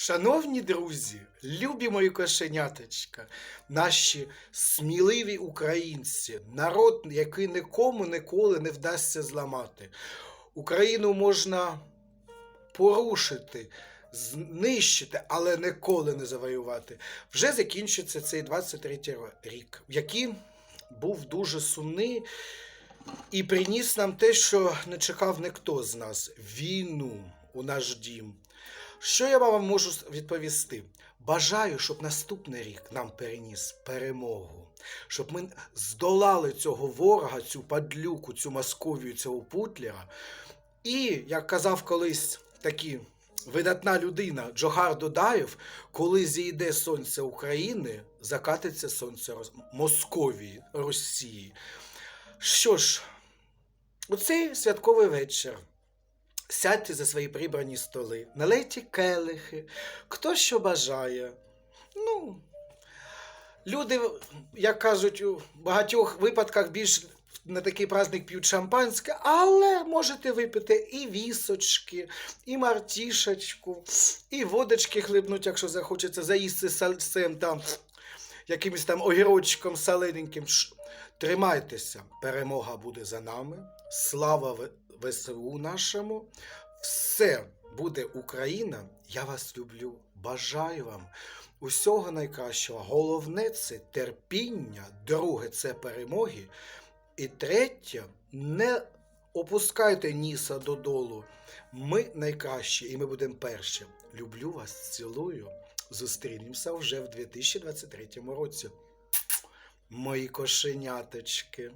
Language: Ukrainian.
Шановні друзі, любі мої кошеняточка, наші сміливі українці, народ, який нікому ніколи не вдасться зламати. Україну можна порушити, знищити, але ніколи не завоювати. Вже закінчиться цей 23-й рік, який був дуже сумний і приніс нам те, що не чекав ніхто з нас війну у наш дім. Що я вам можу відповісти? Бажаю, щоб наступний рік нам переніс перемогу, щоб ми здолали цього ворога, цю падлюку, цю Московію, цього Путлера. І, як казав колись такий видатна людина Джохар Додаєв, коли зійде сонце України, закатиться сонце Московії, Росії. Що ж, у цей святковий вечір сядьте за свої прибрані столи, налейте келихи, хто що бажає. Ну, люди, як кажуть, у багатьох випадках більш на такий праздник п'ють шампанське, але можете випити і вісочки, і мартішечку, і водочки хлебнуть, якщо захочеться заїсти сальцем там, якимось там огірочком солененьким. Тримайтеся, перемога буде за нами. Слава ВСУ нашому. Все буде Україна. Я вас люблю. Бажаю вам усього найкращого. Головне це терпіння, друге це перемоги. І третє, не опускайте ніса додолу. Ми найкращі і ми будемо перші. Люблю вас, цілую. Зустрінемося вже в 2023 році. Мої кошеняточки.